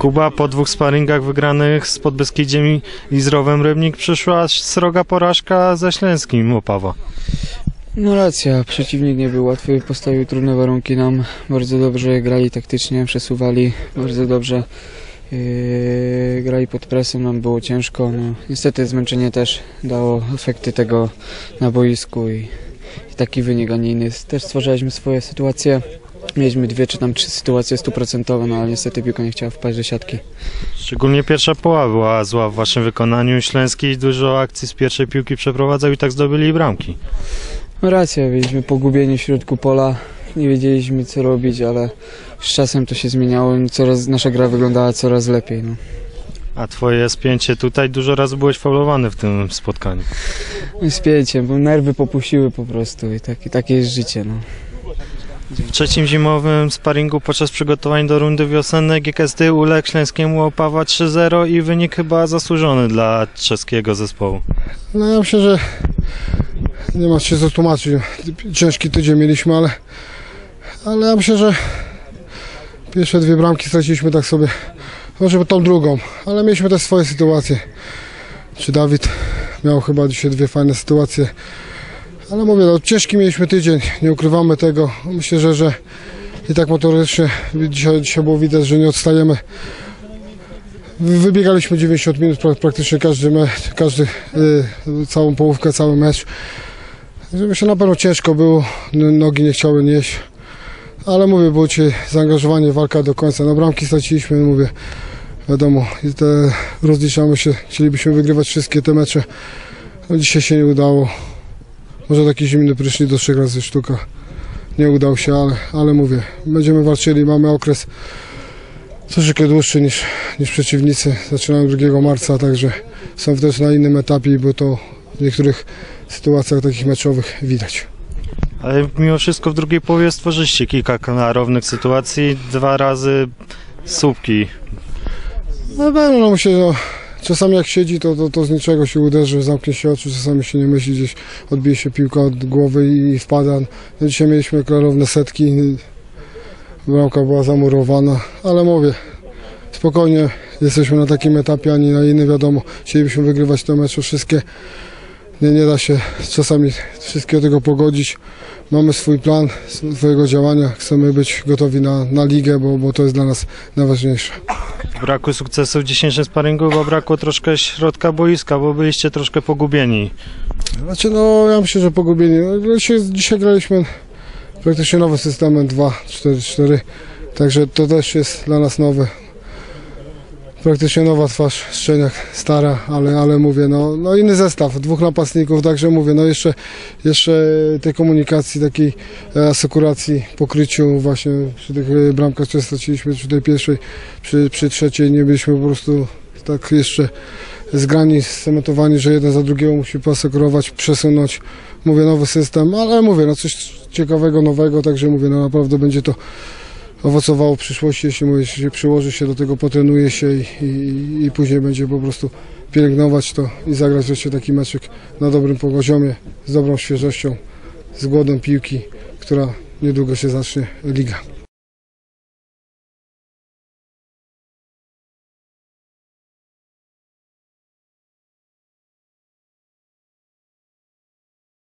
Kuba, po dwóch sparingach wygranych z Podbeskidziem i- z Rowem Rybnik przyszła sroga porażka ze Ślęskim Opawa. No racja, przeciwnik nie był łatwy, postawił trudne warunki nam, bardzo dobrze grali taktycznie, przesuwali bardzo dobrze, yy, grali pod presją, nam było ciężko, no, niestety zmęczenie też dało efekty tego na boisku i, i taki wynik, a nie inny. Też stwarzaliśmy swoje sytuacje, mieliśmy dwie czy tam trzy sytuacje stuprocentowe, no ale niestety piłka nie chciała wpaść do siatki. Szczególnie pierwsza połowa była zła w waszym wykonaniu. Ślęski dużo akcji z pierwszej piłki przeprowadzał i tak zdobyli bramki. No racja, byliśmy pogubieni w środku pola, nie wiedzieliśmy co robić, ale z czasem to się zmieniało, coraz, nasza gra wyglądała coraz lepiej. No. A twoje spięcie tutaj dużo razy byłeś faulowany w tym spotkaniu. I Z pięciem, bo nerwy popuściły po prostu i tak, i takie jest życie. No. W trzecim zimowym sparingu podczas przygotowań do rundy wiosennej GKSD uległ Ślęskiemu Opawa 3-0 i wynik chyba zasłużony dla czeskiego zespołu. No ja myślę, że nie ma się co tłumaczyć. Ciężki tydzień mieliśmy, ale, ale ja myślę, że pierwsze dwie bramki straciliśmy tak sobie, może tą drugą, ale mieliśmy też swoje sytuacje. Czy Dawid miał chyba dzisiaj dwie fajne sytuacje. Ale mówię, no, ciężki mieliśmy tydzień, nie ukrywamy tego. Myślę, że, że i tak motorycznie dzisiaj, dzisiaj było widać, że nie odstajemy. Wybiegaliśmy 90 minut pra- praktycznie każdy mecz, każdy, y, całą połówkę, cały mecz. Się na pewno ciężko było, nogi nie chciały nieść. Ale mówię, było dzisiaj zaangażowanie, walka do końca. Na bramki straciliśmy, mówię, wiadomo, i te rozliczamy się, chcielibyśmy wygrywać wszystkie te mecze. No, dzisiaj się nie udało. Może taki zimny prysznic do trzech razy sztuka. Nie udał się, ale, ale mówię, będziemy walczyli, mamy okres troszeczkę dłuższy niż, niż przeciwnicy. Zaczynają 2 marca, także są też na innym etapie, bo to w niektórych sytuacjach takich meczowych widać. Ale mimo wszystko w drugiej połowie stworzyliście kilka klarownych sytuacji, dwa razy słupki. No pewno, no myślę, no, czasami jak siedzi, to, to, to z niczego się uderzy, zamknie się oczy, czasami się nie myśli, gdzieś odbije się piłka od głowy i, i wpada. No, dzisiaj mieliśmy klarowne setki, bramka była zamurowana, ale mówię, spokojnie jesteśmy na takim etapie, ani na inny, wiadomo, chcielibyśmy wygrywać te mecze wszystkie. Nie, nie da się czasami wszystkiego tego pogodzić. Mamy swój plan swojego działania, chcemy być gotowi na, na ligę, bo, bo to jest dla nas najważniejsze. Braku sukcesu w dzisiejszym sparingu chyba brakło troszkę środka boiska, bo byliście troszkę pogubieni. Znaczy, no ja myślę, że pogubieni. No, dzisiaj, dzisiaj graliśmy praktycznie nowy systemem 2-4-4, także to też jest dla nas nowe. Praktycznie nowa twarz, Szczeniak stara, ale, ale mówię, no, no inny zestaw, dwóch napastników, także mówię, no jeszcze, jeszcze tej komunikacji, takiej e, asekuracji, pokryciu właśnie przy tych e, bramkach, które straciliśmy przy tej pierwszej, przy, przy trzeciej nie byliśmy po prostu tak jeszcze zgrani, scementowani, że jeden za drugiego musi poasekurować, przesunąć. Mówię, nowy system, ale mówię, no coś ciekawego, nowego, także mówię, no naprawdę będzie to owocowało w przyszłości, jeśli mówię, się przyłoży się do tego, potrenuje się i, i, i później będzie po prostu pielęgnować to i zagrać wreszcie taki meczek na dobrym poziomie, z dobrą świeżością, z głodem piłki, która niedługo się zacznie liga.